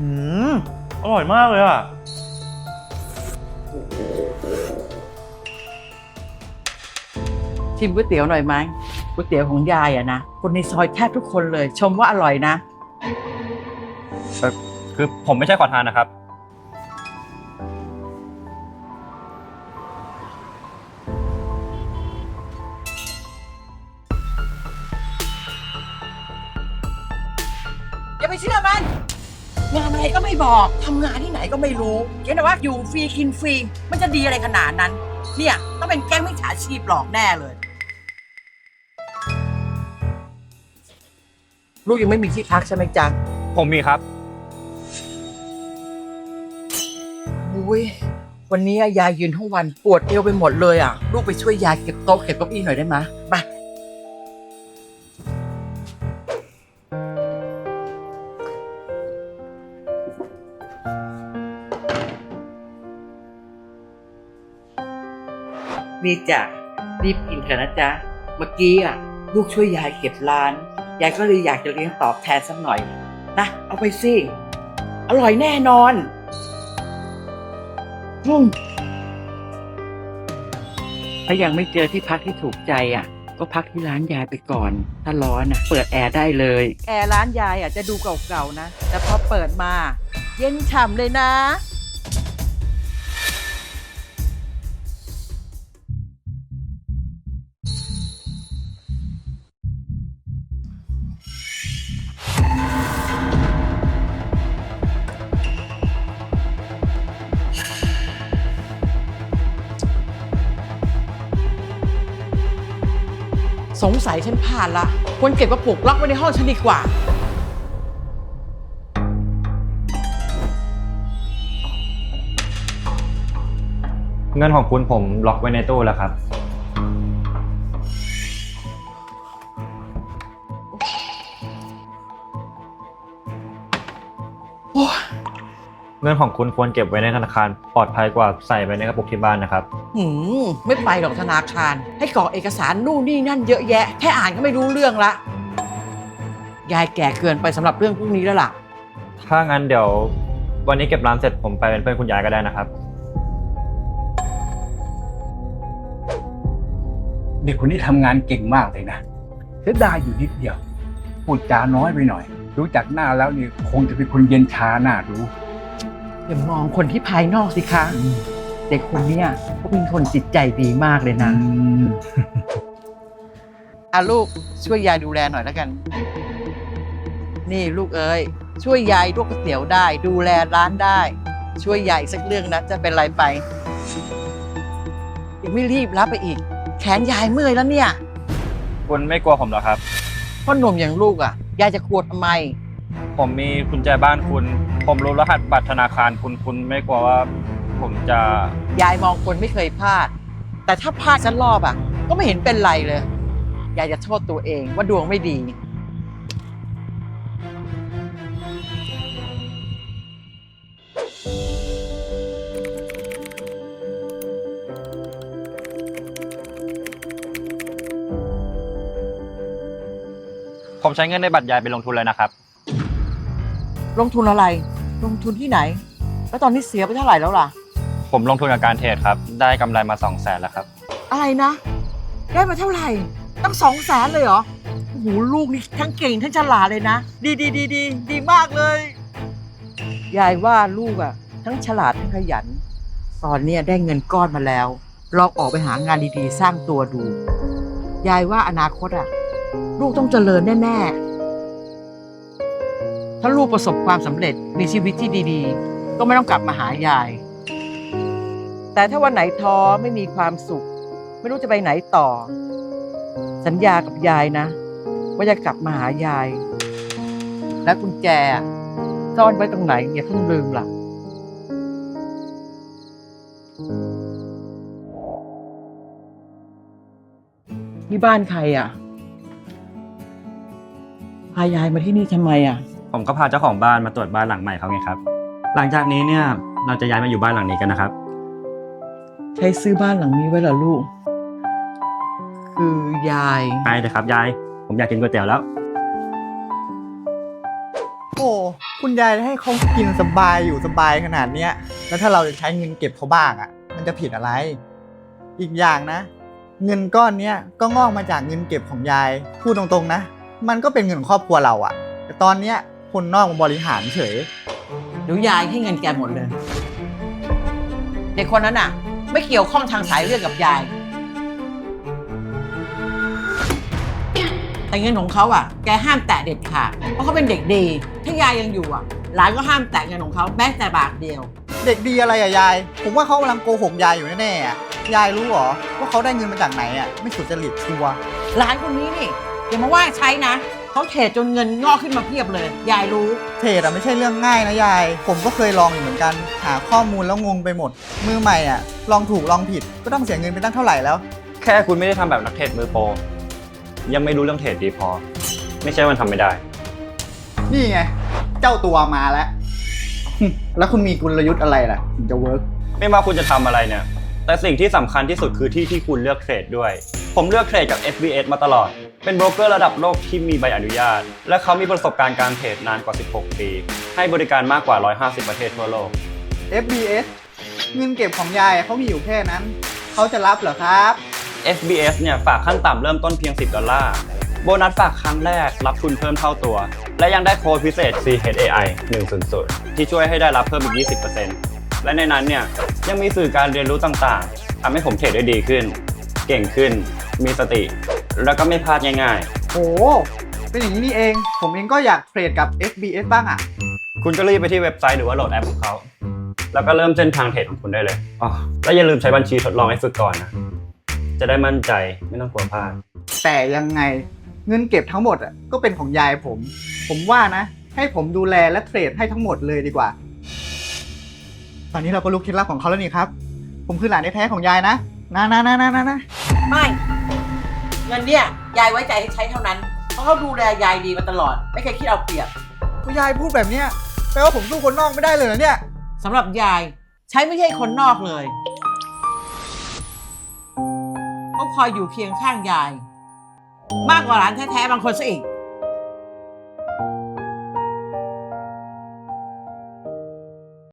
อืมอร่อยมากเลยอะ ชิมก๋วยเตี๋ยวหน่อยไหมก๋วยเตี๋ยวของยายอะนะ คนในซอยแทบทุกคนเลย ชมว่าอร่อยนะ คือผมไม่ใช่ขอทานนะครับ อย่าไปเชื่อมัน งานอะไรก็ไม่บอกทำงานที่ไหนก็ไม่รู้เห็นแต่ว่าอยู่ฟรีกินฟรีมันจะดีอะไรขนาดนั้น เนี่ยต้องเป็นแก๊งมิจฉาชีพหลอกแน่เลย ลูกยังไม่มีที่พักใช่ไหมจ๊ะผมมีครับ อุ้ยวันนี้ยายยืนทั้งวันปวดเอวไปหมดเลยอะ ลูกไปช่วยยายเก็บโต๊ะเก็บเก้าอี้หน่อยได้ไหมไป นี่จ้ะรีบกินเถอะนะจ๊ะ เมื่อกี้อะ ลูกช่วยยายเก็บร้าน ยายก็เลยอยากจะเลี้ยงตอบแทนสักหน่อยนะเอาไปสิอร่อยแน่นอนอืมถ้ายังไม่เจอที่พักที่ถูกใจอะ ก็พักที่ร้านยายไปก่อน ถ้าร้อนนะเปิดแอร์ได้เลย แอร์ร้านยายอะจะดูเก่าๆนะ แต่พอเปิดมา เย็นฉ่ำเลยนะ สงสัยฉันพลาดละควรเก็บกระปุกล็อกไว้ในห้องฉันดีกว่า เงินของคุณผมล็อกไว้ในตู้แล้วครับ เงินของคุณควรเก็บไว้ในธนาคารปลอดภัยกว่าใส่ไว้ในกระปุกที่บ้านนะครับ หืมไม่ไปหรอกธนาคาร ให้กรอกเอกสารนู่นนี่นั่นเยอะแยะ แค่อ่านก็ไม่รู้เรื่องละ ยายแก่เกินไปสำหรับเรื่องพวกนี้แล้วล่ะ ถ้างั้นเดี๋ยววันนี้เก็บร้านเสร็จผมไปเป็นเพื่อนคุณยายก็ได้นะครับ เด็กคนนี้ทำงานเก่งมากเลยนะเสียดายอยู่นิดเดียวพูดจาน้อยไปหน่อย รู้จักหน้าแล้วนี่คงจะเป็นคนเย็นชาหน้าดู อย่ามองคนที่ภายนอกสิคะเด็กคนเนี้ยเขาเป็นคนจิตใจดีมากเลยนะอืมอะลูกช่วยยายดูแลหน่อยแล้วกัน นี่ลูกเอ้ยช่วยยายลวกก๋วยเตี๋ยวได้ ดูแลร้านได้ ช่วยยายอีกสักเรื่องนะจะเป็นไรไปยังไม่รีบรับไปอีก แขนยายเมื่อยแล้วเนี่ย คุณไม่กลัวผมเหรอครับ พ่อหนุ่มอย่างลูกอะ ยายจะกลัวทำไม ผมมีกุญแจบ้านคุณ ผมรู้รหัสบัตรธนาคารคุณคุณไม่กลัวว่า ผมจะ ยายมองคนไม่เคยพลาด แต่ถ้าพลาดสักรอบอะ ก็ไม่เห็นเป็นไรเลย ยายจะโทษตัวเองว่าดวงไม่ดี ผมใช้เงินในบัตรยายไปลงทุนเลยนะครับ ลงทุนอะไร ลงทุนที่ไหน แล้วตอนนี้เสียไปเท่าไหร่แล้วล่ะ ผมลงทุนกับการเทรดครับ ได้กำไรมา2 0 0แสนแล้วครับ อะไรนะ ได้มาเท่าไหร่ ตั้งสองแสนเลยเหรอโอ้โหลูกนี่ทั้งเก่งทั้งฉลาดเลยนะ ดีดีดีดีดีมากเลย ยายว่าลูกอะทั้งฉลาดทั้งขยัน ตอนเนี้ยได้เงินก้อนมาแล้วลองออกไปหางานดีๆ สร้างตัวดู ยายว่าอนาคตอะลูกต้องเจริญแน่ ๆ ถ้าลูกประสบความสำเร็จมีชีวิตที่ดีๆ ก็ไม่ต้องกลับมาหายาย แต่ถ้าวันไหนท้อไม่มีความสุข ไม่รู้จะไปไหนต่อ สัญญากับยายนะ ว่าจะกลับมาหายาย และกุญแจซ่อนไว้ตรงไหนอย่าเพิ่งลืมล่ะที่บ้านใครอะ พายายมาที่นี่ทำไมอะ ผมก็พาเจ้าของบ้านมาตรวจบ้านหลังใหม่เขาไงครับ หลังจากนี้เนี่ยเราจะย้ายมาอยู่บ้านหลังนี้กันนะครับ ใช้ซื้อบ้านหลังนี้ไว้เหรอลูก คือยาย ไปเลยครับยาย ผมอยากกินก๋วยเตี๋ยวแล้ว โอ้คุณยายให้เขากินสบายอยู่สบายขนาดเนี้ย แล้วถ้าเราจะใช้เงินเก็บเขาบ้างอะ มันจะผิดอะไร อีกอย่างนะ เงินก้อนเนี้ยก็งอกมาจากเงินเก็บของยาย พูดตรงๆนะ มันก็เป็นเงินของครอบครัวเราอะ แต่ตอนเนี้ย คนนอกมาบริหารเฉย เดี๋ยวยายให้เงินแกหมดเลย เด็กคนนั้นอะ ไม่เกี่ยวข้องทางสายเลือดกับยาย แต่เงินของเขาอะ แกห้ามแตะเด็ดขาด เพราะเขาเป็นเด็กดี ถ้ายายยังอยู่อะ หลานก็ห้ามแตะเงินของเขาแม้แต่บาทเดียว เด็กดีอะไรอะยาย ผมว่าเขากำลังโกหกยายอยู่แน่ๆอะยายรู้เหรอว่าเขาได้เงินมาจากไหนอะไม่สุจริตชัวร์ หลานคนนี้นี่อย่ามาว่าใช้นะ เขาเทรดจนเงินงอกขึ้นมาเพียบเลย ยายรู้ เทรดอะไม่ใช่เรื่องง่ายนะยาย ผมก็เคยลองอยู่เหมือนกัน หาข้อมูลแล้วงงไปหมด มือใหม่อะลองถูกลองผิด ก็ต้องเสียเงินไปตั้งเท่าไหร่แล้ว แค่คุณไม่ได้ทำแบบนักเทรดมือโปรยังไม่รู้เรื่องเทรดดีพอ ไม่ใช่ว่ามันทำไม่ได้ นี่ไง เจ้าตัวมาแล้ว แล้วคุณมีกลยุทธ์อะไรล่ะถึงจะเวิร์กไม่ว่าคุณจะทำอะไรเนี่ย แต่สิ่งที่สำคัญที่สุดคือที่ที่คุณเลือกเทรดด้วย ผมเลือกเทรดกับ FBS มาตลอด เป็นโบรกเกอร์ระดับโลกที่มีใบอนุญาต และเขามีประสบการณ์การเทรดนานกว่า 16 ปี ให้บริการมากกว่า 150 ประเทศทั่วโลก FBS เงินเก็บของยายเขามีอยู่แค่นั้น เขาจะรับเหรอครับ FBS เนี่ยฝากขั้นต่ำเริ่มต้นเพียง 10 ดอลลาร์ โบนัสฝากครั้งแรกรับทุนเพิ่มเท่าตัว และยังได้โค้ดพิเศษ CHAI 100ที่ช่วยให้ได้รับเพิ่มอีก 20%และในนั้นเนี่ยยังมีสื่อการเรียนรู้ต่างๆทำให้ผมเทรดได้ดีขึ้น เก่งขึ้น มีสติ แล้วก็ไม่พลาดง่ายโอ้เป็นอย่างนี้นี่เอง ผมเองก็อยากเทรดกับ FBS บ้างอะ ๆ คุณก็รีบไปที่เว็บไซต์หรือว่าโหลดแอปของเขา แล้วก็เริ่มเส้นทางเทรดของคุณได้เลยอ๋อและอย่าลืมใช้บัญชีทดลองให้ฝึกก่อนนะ จะได้มั่นใจไม่ต้องกลัวพลาด แต่ยังไงเงินเก็บทั้งหมดอะก็เป็นของยายผม ผมว่านะ ให้ผมดูแลและเทรดให้ทั้งหมดเลยดีกว่า ตอนนี้เราก็รู้เคล็ดลับของเขาแล้วนี่ครับ ผมคือหลานแท้ๆของยายนะนะนะนะนะนะนะไม่ เงินเนี่ยยายไว้ใจให้ใช้เท่านั้น เพราะเขาดูแลยายดีมาตลอด ไม่เคยคิดเอาเปรียบ คุณยายพูดแบบเนี้ยแปลว่าผมสู้คนนอกไม่ได้เลยเหรอเนี่ย สำหรับยาย ใช้ไม่ใช่คนนอกเลยเขาคอยอยู่เคียงข้างยาย มากกว่าหลานแท้ๆบางคนซะอีก